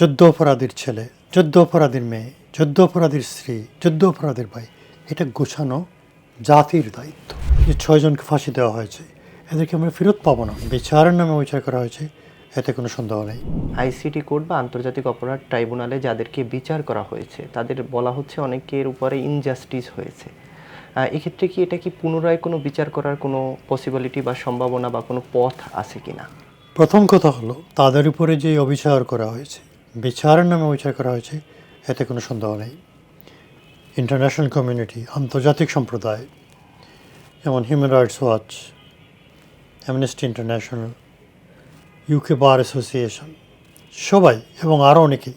যুদ্ধ অপরাধীর ছেলে যুদ্ধ অপরাধীর মেয়ে যুদ্ধ অপরাধীর স্ত্রী যুদ্ধ অপরাধীর ভাই। এটা গোছানো জাতির দায়িত্ব। যে ছয়জনকে ফাঁসি দেওয়া হয়েছে এদেরকে আমরা ফেরত পাবো না। বিচারের নামে বিচার করা হয়েছে এতে কোনো সন্দেহ নেই। আইসিটি কোর্ট বা আন্তর্জাতিক অপরাধ ট্রাইব্যুনালে যাদেরকে বিচার করা হয়েছে তাদের বলা হচ্ছে অনেকের উপরে ইনজাস্টিস হয়েছে। এক্ষেত্রে কি এটা কি পুনরায় কোনো বিচার করার কোনো পসিবিলিটি বা সম্ভাবনা বা কোনো পথ আছে কিনা? প্রথম কথা হলো তাদের উপরে যে অবিচার করা হয়েছে বিচারের নামে বিচার করা হয়েছে, এতে কোনো সন্দেহ নেই। ইন্টারন্যাশনাল কমিউনিটি আন্তর্জাতিক সম্প্রদায়, যেমন Human Rights Watch Amnesty International UK Bar Association সবাই এবং আরও অনেকেই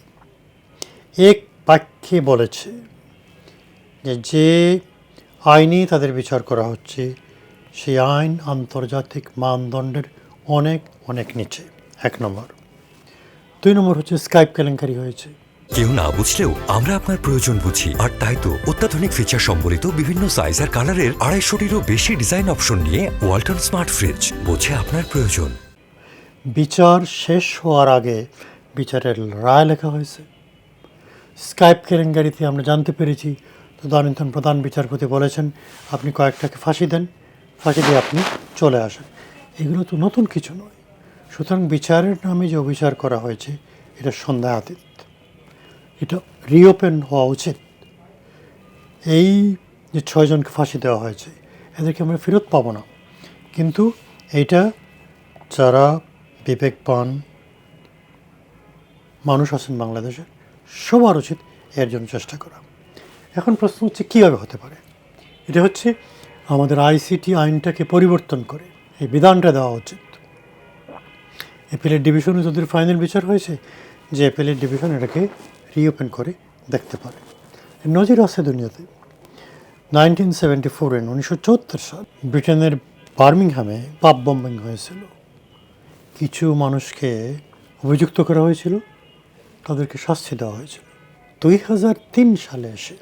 এক বাক্যে বলেছে যে যে আইনেই তাদের বিচার করা হচ্ছে, সেই আইন আন্তর্জাতিক মানদণ্ডের অনেক অনেক নিচে। এক নম্বর। দুই নম্বর হচ্ছে স্কাইপ কেলেঙ্কারি হয়েছে। কেউ না বুঝলেও আমরা আপনার প্রয়োজন বুঝি। আর তাই তো অত্যাধুনিক ফিচার সম্বলিত বিভিন্ন সাইজ আর কালারের আড়াইশোটিরও বেশি ডিজাইন অপশন নিয়ে ওয়ালটন স্মার্ট ফ্রিজ বোঝে আপনার প্রয়োজন। বিচার শেষ হওয়ার আগে বিচারের রায় লেখা হয়েছে। স্কাইপ কেলেঙ্কারিতে আমরা জানতে পেরেছি তদানীন্তন প্রধান বিচারপতি বলেছেন আপনি কয়েকটাকে ফাঁসি দেন ফাঁসি দিয়ে আপনি চলে আসেন। এগুলো তো নতুন কিছু নয়। সুতরাং বিচারের নামে যে অবিচার করা হয়েছে, এটা সন্দেহাতীত এটা রিওপেন হওয়া উচিত। এই যে ছয়জনকে ফাঁসি দেওয়া হয়েছে, এদেরকে আমরা ফেরত পাবো না। কিন্তু এইটা যারা বিবেকবান মানুষ আছেন বাংলাদেশে, সবার উচিত এর জন্য চেষ্টা করা। এখন প্রশ্ন হচ্ছে, কীভাবে হতে পারে? এটা হচ্ছে আমাদের আইসিটি আইনটাকে পরিবর্তন করে, এই বিধানটা দেওয়া উচিত। এপিলের ডিভিশনে যদি ফাইনাল বিচার হয়েছে যে এপিলের ডিভিশন এটাকে রিওপেন করে দেখতে পারে। নজির আছে দুনিয়াতে। নাইনটিন সেভেন্টি ফোরেন উনিশশো চুয়াত্তর সাল ব্রিটেনের বার্মিংহামে পাপ বম্বিং হয়েছিল। কিছু মানুষকে অভিযুক্ত করা হয়েছিল। তাদেরকে শাস্তি দেওয়া হয়েছিল। দুই হাজার তিন সালে এসে,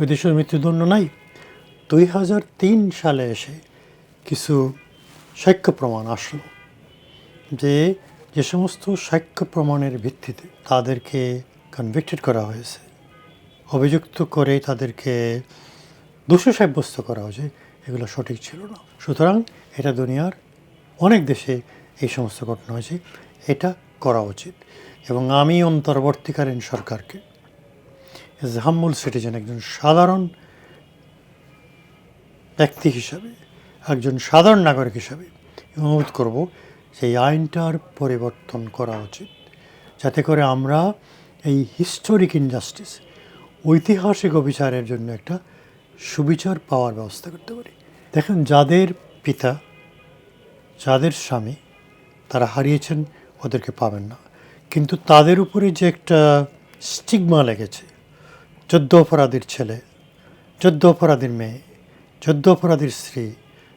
ওই দেশের মৃত্যুদণ্ড নাই। দুই হাজার তিন সালে এসে কিছু সাক্ষ্য প্রমাণ আসলো। যে যে সমস্ত সাক্ষ্য প্রমাণের ভিত্তিতে তাদেরকে কনভিক্টেড করা হয়েছে, অভিযুক্ত করে তাদেরকে দোষী সাব্যস্ত করা হয়েছে, এগুলো সঠিক ছিল না। সুতরাং এটা দুনিয়ার অনেক দেশে এই সমস্ত ঘটনা হয়েছে, এটা করা উচিত। এবং আমি অন্তর্বর্তীকালীন সরকারকে এজ হাম্বুল সিটিজেন একজন সাধারণ ব্যক্তি হিসাবে, একজন সাধারণ নাগরিক হিসাবে অনুরোধ করব সেই আইনটার পরিবর্তন করা উচিত, যাতে করে আমরা এই হিস্টোরিক ইনজাস্টিস ঐতিহাসিক অবিচারের জন্য একটা সুবিচার পাওয়ার ব্যবস্থা করতে পারি। দেখেন, যাদের পিতা, যাদের স্বামী, তারা হারিয়েছেন, ওদেরকে পাবেন না। কিন্তু তাদের উপরে যে একটা স্টিগমা লেগেছে যুদ্ধ অপরাধীর ছেলে যুদ্ধ অপরাধীর মেয়ে যুদ্ধ অপরাধীর স্ত্রী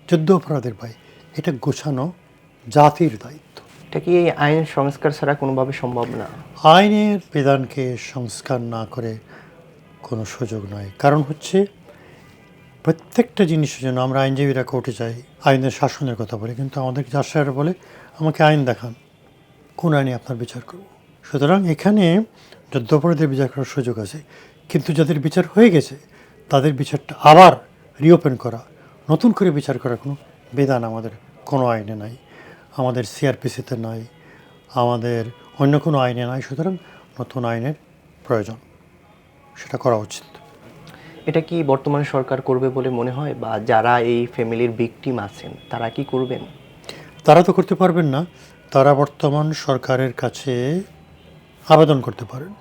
যুদ্ধ অপরাধীর ভাই, এটা গোছানো জাতির দায়িত্ব। এটা কি এই আইন সংস্কার ছাড়া কোনোভাবে সম্ভব না? আইনের বিধানকে সংস্কার না করে কোনো সুযোগ নয় কারণ হচ্ছে প্রত্যেকটা জিনিসের জন্য আমরা আইনজীবীরা কোর্টে যাই আইনের শাসনের কথা বলি কিন্তু আমাদের জাসারা বলে আমাকে আইন দেখান কোন আইনে আপনার বিচার করব? সুতরাং এখানে যুদ্ধাপরাধের বিচার করার সুযোগ আছে কিন্তু যাদের বিচার হয়ে গেছে তাদের বিচারটা আবার রিওপেন করা নতুন করে বিচার করার কোনো বিধান আমাদের কোনো আইনে নাই। আমাদের সিআরপিসিতে নাই আমাদের অন্য কোনো আইনে নাই সুতরাং নতুন আইনের প্রয়োজন। সেটা করা উচিত। এটা কি বর্তমান সরকার করবে বলে মনে হয়? বা যারা এই ফ্যামিলির ভিকটিম আছেন তারা কি করবেন? তারা তো করতে পারবেন না। তারা বর্তমান সরকারের কাছে আবেদন করতে পারেন।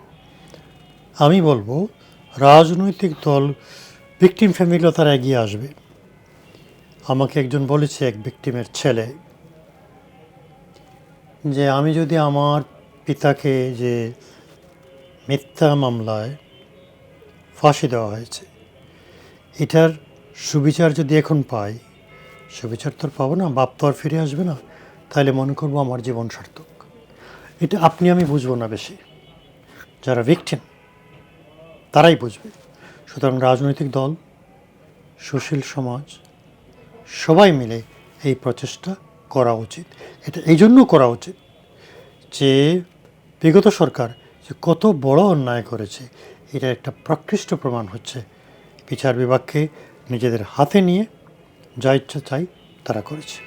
আমি বলব রাজনৈতিক দল ভিকটিম ফ্যামিলিও তারা এগিয়ে আসবে। আমাকে একজন বলেছে এক ভিকটিমের ছেলে। যে আমি যদি আমার পিতাকে যে মিথ্যা মামলায় ফাঁসি দেওয়া হয়েছে, এটার সুবিচার যদি এখন পাই, সুবিচার তো পাবো না, বাপ তো আর ফিরে আসবে না, তাহলে মনে করব আমার জীবন সার্থক। এটা আপনি আমি বুঝব না বেশি। যারা ভিকটিম তারাই বুঝবে। সুতরাং রাজনৈতিক দল, সুশীল সমাজ, সবাই মিলে এই প্রচেষ্টা করা উচিত। এটা এই জন্য করা উচিত যে বিগত সরকার যে কত বড় অন্যায় করেছে, এটা একটা প্রকৃষ্ট প্রমাণ হচ্ছে। বিচার বিভাগকে নিজেদের হাতে নিয়ে যা ইচ্ছা চাই তারা করেছে।